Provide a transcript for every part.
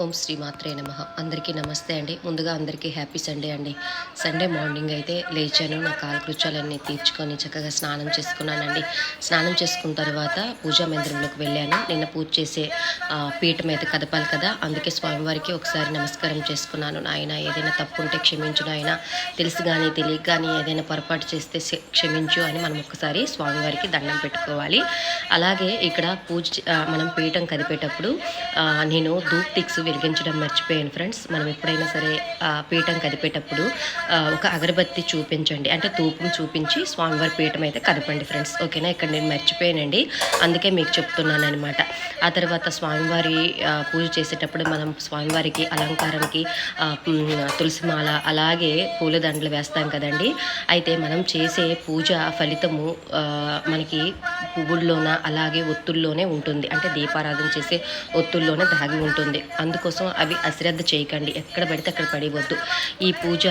ఓం శ్రీ మాత్రే నమ. అందరికీ నమస్తే అండి. ముందుగా అందరికీ హ్యాపీ సండే అండి. సండే మార్నింగ్ అయితే లేచాను. నా కాలకృత్యాలన్నీ తీర్చుకొని చక్కగా స్నానం చేసుకున్నానండి. స్నానం చేసుకున్న తర్వాత పూజా మందిరంలోకి వెళ్ళాను. నిన్న పూజ చేసే పీఠం అయితే కదపాలి కదా. అందుకే స్వామివారికి ఒకసారి నమస్కారం చేసుకున్నాను. నాయన ఏదైనా తప్పు ఉంటే క్షమించు నాయన. తెలుసు కానీ తెలియక కానీ ఏదైనా పొరపాటు చేస్తే క్షమించు అని మనం ఒకసారి స్వామివారికి దండం పెట్టుకోవాలి. అలాగే ఇక్కడ పూజ మనం పీఠం కదిపేటప్పుడు నేను దూప్ టిక్స్ వెలిగించడం మర్చిపోయాను ఫ్రెండ్స్ మనం ఎప్పుడైనా సరే పీఠం కదిపేటప్పుడు ఒక అగరబత్తి చూపించండి. అంటే ధూపం చూపించి స్వామివారి పీఠం అయితే కదపండి ఫ్రెండ్స్ ఓకేనా? ఇక్కడ నేను మర్చిపోయానండి. అందుకే మీకు చెప్తున్నాను అనమాట ఆ తర్వాత స్వామివారి పూజ చేసేటప్పుడు మనం స్వామివారికి అలంకారానికి తులసిమాల తులసి మాల అలాగే పూలదండలు వేస్తాం కదండి. అయితే మనం చేసే పూజ ఫలితము మనకి పువ్వుల్లోన అలాగే ఒత్తుల్లోనే ఉంటుంది. అంటే దీపారాధన చేసే ఒత్తుల్లోనే దాగి ఉంటుంది. అందుకోసం అవి అశ్రద్ధ చేయకండి. ఎక్కడ పడితే అక్కడ పడివద్దు ఈ పూజ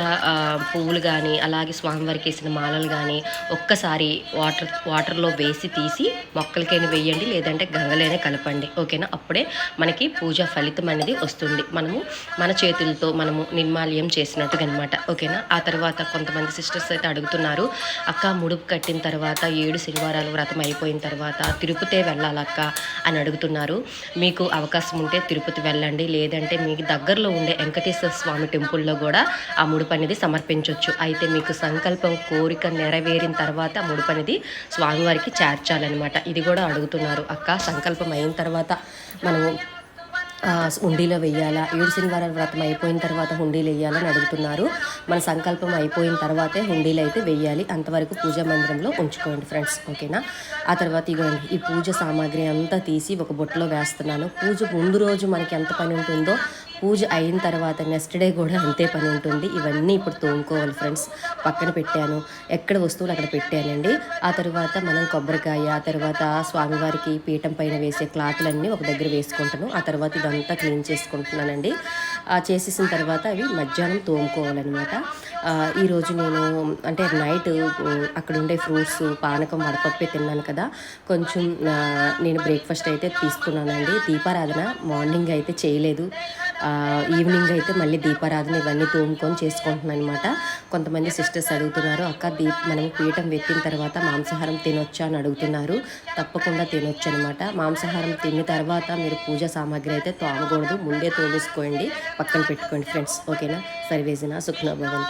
పువ్వులు కానీ అలాగే స్వామివారికి వేసిన మాలలు కానీ ఒక్కసారి వాటర్ వాటర్లో వేసి తీసి మొక్కలకైనా వేయండి లేదంటే గంగలైనా కలపండి. ఓకేనా? అప్పుడే మనకి పూజ ఫలితం అనేది వస్తుంది. మనము మన చేతులతో మనము నిర్మాల్యం చేసినట్టుగా అనమాట ఓకేనా? ఆ తర్వాత కొంతమంది సిస్టర్స్ అయితే అడుగుతున్నారు అక్క ముడుపు కట్టిన తర్వాత ఏడు శనివారాలు వ్రతం అయిపోయిన తర్వాత తిరుపతి వెళ్ళాలక్క? అని అడుగుతున్నారు. మీకు అవకాశం ఉంటే తిరుపతి వెళ్ళండి లేదంటే మీకు దగ్గరలో ఉండే వెంకటేశ్వర స్వామి టెంపుల్లో కూడా ఆ ముడుపు అనేది సమర్పించవచ్చు అయితే మీకు సంకల్పం కోరిక నెరవేరిన తర్వాత ఆ ముడుపు అనేది స్వామివారికి చేర్చాలన్నమాట. ఇది కూడా అడుగుతున్నారు అక్క. సంకల్పం అయిన తర్వాత మనము హుండీలో వెయ్యాలా? ఏడు శనివారాల వ్రతం అయిపోయిన తర్వాత హుండీలు వేయాలని అడుగుతున్నారు. మన సంకల్పం అయిపోయిన తర్వాతే హుండీలు అయితే వెయ్యాలి. అంతవరకు పూజా మందిరంలో ఉంచుకోండి ఫ్రెండ్స్. ఓకేనా? ఆ తర్వాత ఇగోండి ఈ పూజ సామాగ్రి అంతా తీసి ఒక బొట్టులో వేస్తున్నాను. పూజ ముందు రోజు మనకి ఎంత పని ఉంటుందో పూజ అయిన తర్వాత నెక్స్ట్ డే కూడా అంతే పని ఉంటుంది. ఇవన్నీ ఇప్పుడు తోముకోవాలి ఫ్రెండ్స్ పక్కన పెట్టాను. ఎక్కడ వస్తువులు అక్కడ పెట్టానండి. ఆ తర్వాత మనం కొబ్బరికాయ ఆ తర్వాత స్వామివారికి పీఠం పైన వేసే క్లాత్లన్నీ ఒక దగ్గర వేసుకుంటాను. ఆ తర్వాత ఇదంతా క్లీన్ చేసుకుంటున్నానండి. ఆ చేసేసిన తర్వాత అవి మధ్యాహ్నం తోముకోవాలన్నమాట. ఈరోజు నేను అంటే నైట్ అక్కడ ఉండే ఫ్రూట్స్ పానకం వడపప్పే తిన్నాను కదా. కొంచెం నేను బ్రేక్ఫాస్ట్ అయితే తీసుకున్నానండి దీపారాధన మార్నింగ్ అయితే చేయలేదు. ఈవినింగ్ అయితే మళ్ళీ దీపారాధన ఇవన్నీ తోముకొని చేసుకుంటున్నాను అనమాట కొంతమంది సిస్టర్స్ అడుగుతున్నారు అక్క దీప్ మనం పీఠం వెక్కిన తర్వాత మాంసాహారం తినొచ్చా? అని అడుగుతున్నారు. తప్పకుండా తినొచ్చు అనమాట మాంసాహారం తిన్న తర్వాత మీరు పూజ సామాగ్రి అయితే తోమకూడదు. ముందే తోమేసుకోండి. పక్కన పెట్టుకోండి ఫ్రెండ్స్ ఓకేనా? సర్వేజన సుఖ్నభవంతు.